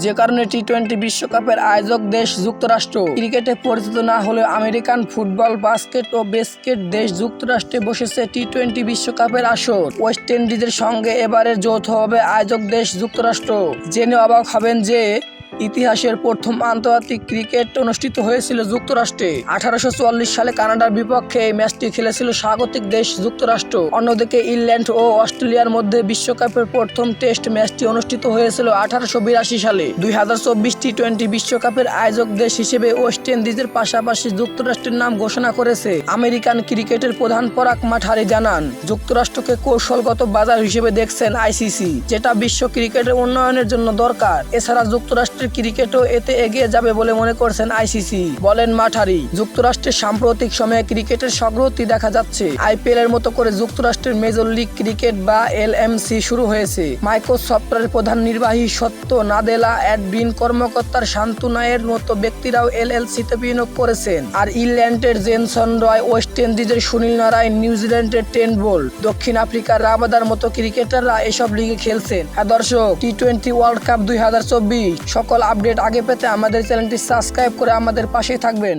যে কারণে T twenty বিশ্বকাপের আয়োজক দেশ যুক্তরাষ্ট্র। ক্রিকেটে পরিচিত না হলেও আমেরিকান ফুটবল, বাস্কেট ও বেস্কেট দেশ যুক্তরাষ্ট্রে বসেছে টি টোয়েন্টি বিশ্বকাপের আসর। ওয়েস্ট ইন্ডিজের সঙ্গে এবারে হবে আয়োজক দেশ যুক্তরাষ্ট্র। জেনে অবাক হবেন যে ইতিহাসের প্রথম আন্তর্জাতিক ক্রিকেট অনুষ্ঠিত হয়েছিল যুক্তরাষ্ট্রে। আঠারোশো সালে কানাডার বিপক্ষে এই ম্যাচটি খেলেছিল স্বাগতিক দেশ যুক্তরাষ্ট্র। অন্যদিকে ইংল্যান্ড ও অস্ট্রেলিয়ার মধ্যে বিশ্বকাপের প্রথম টেস্ট ম্যাচটি অনুষ্ঠিত হয়েছিল আঠারোশো বিরাশি সালে। দুই হাজার চব্বিশ টি টোয়েন্টি বিশ্বকাপের আয়োজক দেশ হিসেবে ওয়েস্ট ইন্ডিজের পাশাপাশি যুক্তরাষ্ট্রের নাম ঘোষণা করেছে। আমেরিকান ক্রিকেটের প্রধান পরাক মাঠারি জানান, যুক্তরাষ্ট্রকে কৌশলগত বাজার হিসেবে দেখছেন আইসিসি, যেটা বিশ্ব ক্রিকেটের উন্নয়নের জন্য দরকার। এছাড়া যুক্তরাষ্ট্রের ক্রিকেটও এতে এগিয়ে যাবে বলে মনে করছেন আইসিসি। বলেন মাঠারি, যুক্তরাষ্ট্রের সাম্প্রতিক সময়ে ক্রিকেটের সগ্রতি দেখা যাচ্ছে। আইপিএল এর মতো করে যুক্তরাষ্ট্রের মেজর লিগ ক্রিকেট বা এলএমসি শুরু হয়েছে। মাইক্রোসফটের প্রধান নির্বাহী সত্য নাদেলা, অ্যাডবিন কর্মকর্তার শান্তনায়ের মতো ব্যক্তিরাও এলএলসিতে বিনিয়োগ করেছেন। আর ইংল্যান্ডের জেনসন রয়, ওয়েস্ট ইন্ডিজের সুনীল নারায়ণ, নিউজিল্যান্ডের টেন বোল্ট। দক্ষিণ আফ্রিকার রাবাদার মতো ক্রিকেটাররা এসব লিগে খেলছেন। হ্যাঁ দর্শক, টি টোয়েন্টি ওয়ার্ল্ড কাপ দুই চব্বিশ সকল আপডেট আগে পেতে আমাদের চ্যানেলটি সাবস্ক্রাইব করে আমাদের পাশেই থাকবেন।